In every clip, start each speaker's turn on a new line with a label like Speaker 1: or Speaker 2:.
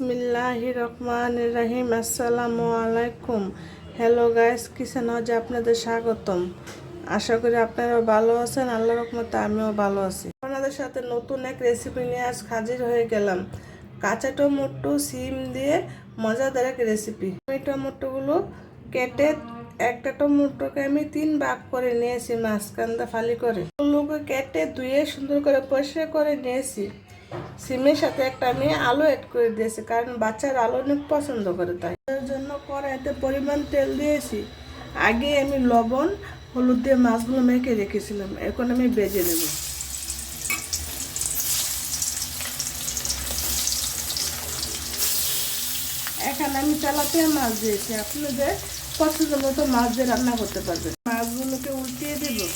Speaker 1: বিসমিল্লাহ রহমান রাহিম আসসালামু আলাইকুম। হ্যালো গাইস কিচেন হাউজে আপনাদের স্বাগতম। আশা করি আপনারা ভালো আছেন আল্লাহ রহমতে আমিও ভালো আছি। আপনাদের সাথে নতুন এক রেসিপি নিয়ে আজ হাজির হয়ে গেলাম। কাঁচা টমেটো, সিম দিয়ে মজাদার এক রেসিপি আমি টমেটোগুলো কেটে একটা টমেটোকে আমি তিন ভাগ করে নিয়েছি, মাঝখানটা ফালি করে। কেটে ধুয়ে সুন্দর করে পরিষ্কার করে নিয়েছি। সিমের সাথে একটা আমি আলু অ্যাড করে দিয়েছি, কারণ বাচ্চার আলু অনেক পছন্দ করে তাই। এর জন্য কড়াইতে পরিমাণ তেল দিয়েছি। আগে আমি লবণ, হলুদ দিয়ে মাছগুলো মেখে রেখেছিলাম, এখন আমি বেজে নেব। এখানে আমি তেলাপিয়া মাছ দিয়েছি। আপনাদের পছন্দ মতো মাছ দিয়ে রান্না করতে পারবেন। মাছগুলোকে উল্টিয়ে দেবো।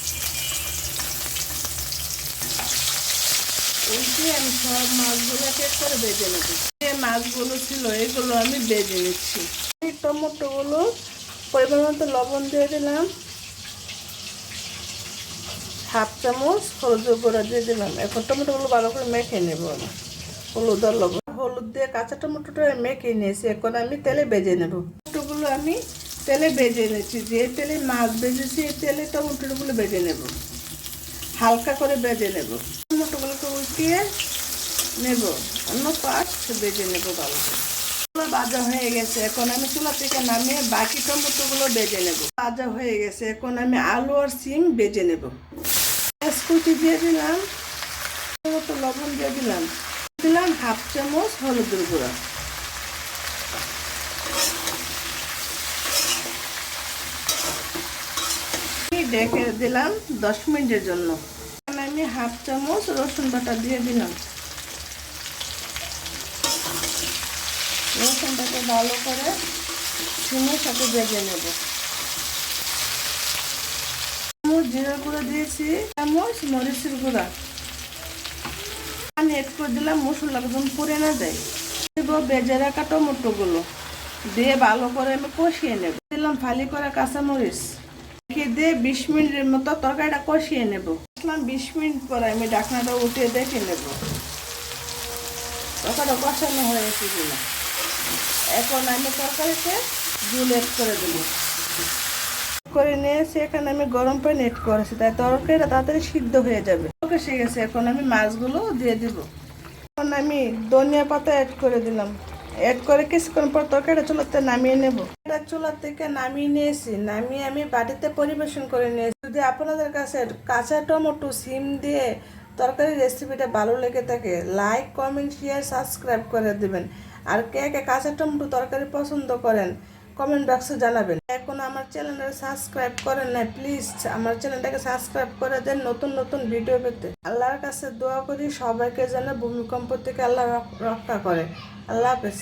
Speaker 1: উল্টে আমি সব মাছগুলো এক এক করে বেজে নেব? যে মাছগুলো ছিল, এগুলো আমি বেজে নিচ্ছি। এই টমেটোগুলো পরিমাণ মতো লবণ দিয়ে দিলাম। হাফ চামচ হলুদ গুঁড়া দিয়ে দিলাম। এখন টমেটোগুলো ভালো করে মেখে নেব আমি। হলুদ আর লবণ। হলুদ দিয়ে কাঁচা টমেটোটা মেখে নিয়েছি। এখন আমি তেলে বেজে নেব। টমেটোগুলো আমি তেলে বেজে নিয়েছি। যে তেলে মাছ বেজেছি, এই তেলে টমেটোগুলো বেজে নেব। হালকা করে বেজে নেব। টমেটোগুলোকে উল্টিয়ে নেব। অন্য পাট বেজে নেব ভালো ভাজা হয়ে গেছে, এখন আমি চুলা থেকে নামিয়ে বাকি টমেটোগুলো বেজে নেব। ভাজা হয়ে গেছে, এখন আমি আলু আর সিম বেজে নেব। কুচি দিয়ে দিলাম মতো লবণ দিয়ে দিলাম। দিলাম হাফ চামচ হলুদের গুঁড়া। ডেকে দিলাম দশ মিনিটের জন্য। হাফ চামচ রসুন বাটা দিয়ে দিলাম। রসুনটাকে ভালো করে সিমের সাথে ভেজে নেব। চামচ জিরা গুঁড়ো দিয়েছি, চামচ মরিচের গুঁড়া। পানি এড করে দিলাম মশলা, একদম পুড়ে না দেয় বেজে রাখা টমেটোগুলো। দিয়ে ভালো করে আমি কষিয়ে নেব। দিলাম ফালি করা কাঁচামরিচ। দিয়ে বিশ মিনিটের মতো তরকারিটা কষিয়ে নেব। আসলাম, বিশ মিনিট পরে আমি ডাকনাটা উঠিয়ে দেখে নেব। তরকারিটা কষানো হয়েছে কিনা। এখন আমি তরকারিতে জুল এড করে দেবো। করে নিয়েছি, এখানে আমি গরম পানি এড করেছি, তাই তরকারিটা তাড়াতাড়ি সিদ্ধ হয়ে যাবে। কষে গেছে, এখন আমি মাছগুলো দিয়ে দিব। এখন আমি ধনিয়া পাতা অ্যাড করে দিলাম। অ্যাড করে কিছুক্ষণ পর তরকারিটা চুলাতে নামিয়ে নেব। এটা চুলা থেকে নামিয়ে নিয়েছি, নামিয়ে আমি বাড়িতে পরিবেশন করে নিয়েছি। যদি আপনাদের কাছে কাঁচা টমেটো, সিম দিয়ে তরকারি রেসিপিটা ভালো লেগে থাকে লাইক কমেন্ট শেয়ার সাবস্ক্রাইব করে দেবেন। আর কে কে কাঁচা টমেটো তরকারি পছন্দ করেন কমেন্ট বক্সে জানাবেন। এখন আমার চ্যানেলটা সাবস্ক্রাইব করেন না প্লিজ আমার চ্যানেলটাকে সাবস্ক্রাইব করে দেন নতুন নতুন ভিডিও পেতে। আল্লাহর কাছে দোয়া করি সবাইকে যেন ভূমিকম্প থেকে আল্লাহ রক্ষা করে। আল্লাহ হাফেজ।